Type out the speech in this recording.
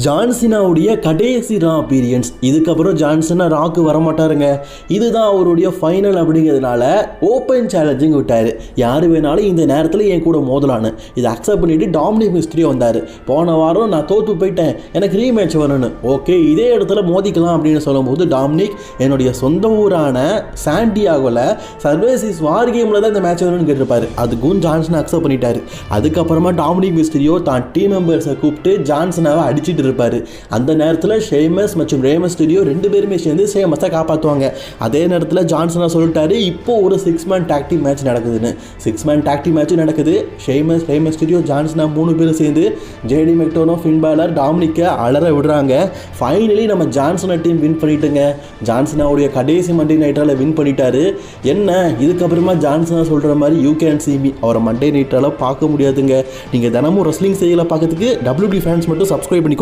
ஜான்சினாவுடைய கடைசி ரா பீரியன்ஸ் இதுக்கப்புறம் ஜான்சனா ராக்கு வரமாட்டாருங்க. இதுதான் அவருடைய ஃபைனல் அப்படிங்கிறதுனால ஓப்பன் சேலஞ்சிங் விட்டார். யார் வேணாலும் இந்த நேரத்தில் என் கூட மோதலான்னு. இதை அக்செப்ட் பண்ணிட்டு டாமினிக் மிஸ்ட்ரியோ வந்தார். போன வாரம் நான் தோற்று போயிட்டேன். எனக்கு ரீமேட்ச் வரணும்னு. ஓகே இதே இடத்துல மோதிக்கலாம் அப்படின்னு சொல்லும்போது டாமினிக் என்னுடைய சொந்த ஊரான சாண்டியாகோவில் சர்வேசிஸ் வார் கேமில் தான் இந்த மேட்ச் வரணும்னு கேட்டிருப்பாரு. அதுக்கும் ஜான்சன் அக்செப்ட் பண்ணிட்டார். அதுக்கப்புறமா டாமினிக் மிஸ்ட்ரியோ தான் டீம் மெம்பர்ஸை கூப்பிட்டு ஜான்சனாவை அடிச்சுட்டு இருப்பாரு. அந்த நேரத்தில் ஷேமஸ் மற்றும் ரேமஸ் ஸ்டுடியோ ரெண்டு பேருமே சேர்ந்து ஷேமஸை காப்பாற்றுவாங்க அதே நேரத்தில் ஜான்சனா சொல்லிட்டாரு இப்போ ஒரு சிக்ஸ் மேன் டாக்டி மேட்ச் நடக்குதுன்னு. சிக்ஸ் மேன் டாக்டி மேட்ச் நடக்குது. ஷேமஸ் ரேமஸ் ஸ்டுடியோ ஜான்சனா மூணு பேரும் சேர்ந்து ஜேடி மெக்டோனோ ஃபின்பாலர் டாமினிக்கை அலற விடுறாங்க. ஃபைனலி நம்ம ஜான்சனா டீம் வின் பண்ணிட்டுங்க. ஜான்சனாவுடைய கடைசி மண்டே நைட்டால் வின் பண்ணிட்டாரு. என்ன? இதுக்கப்புறமா ஜான்சனா சொல்கிற மாதிரி யூ கேன் சி me. அவரை மண்டே நைட்டால் பார்க்க முடியாதுங்க. நீங்கள் தினமும் ரெஸ்லிங் செய்யலை பார்க்கறதுக்கு டபிள்யூடி ஃபேன்ஸ் மட்டும் சப்ஸ்கிரைப் பண்ணிக்கோ.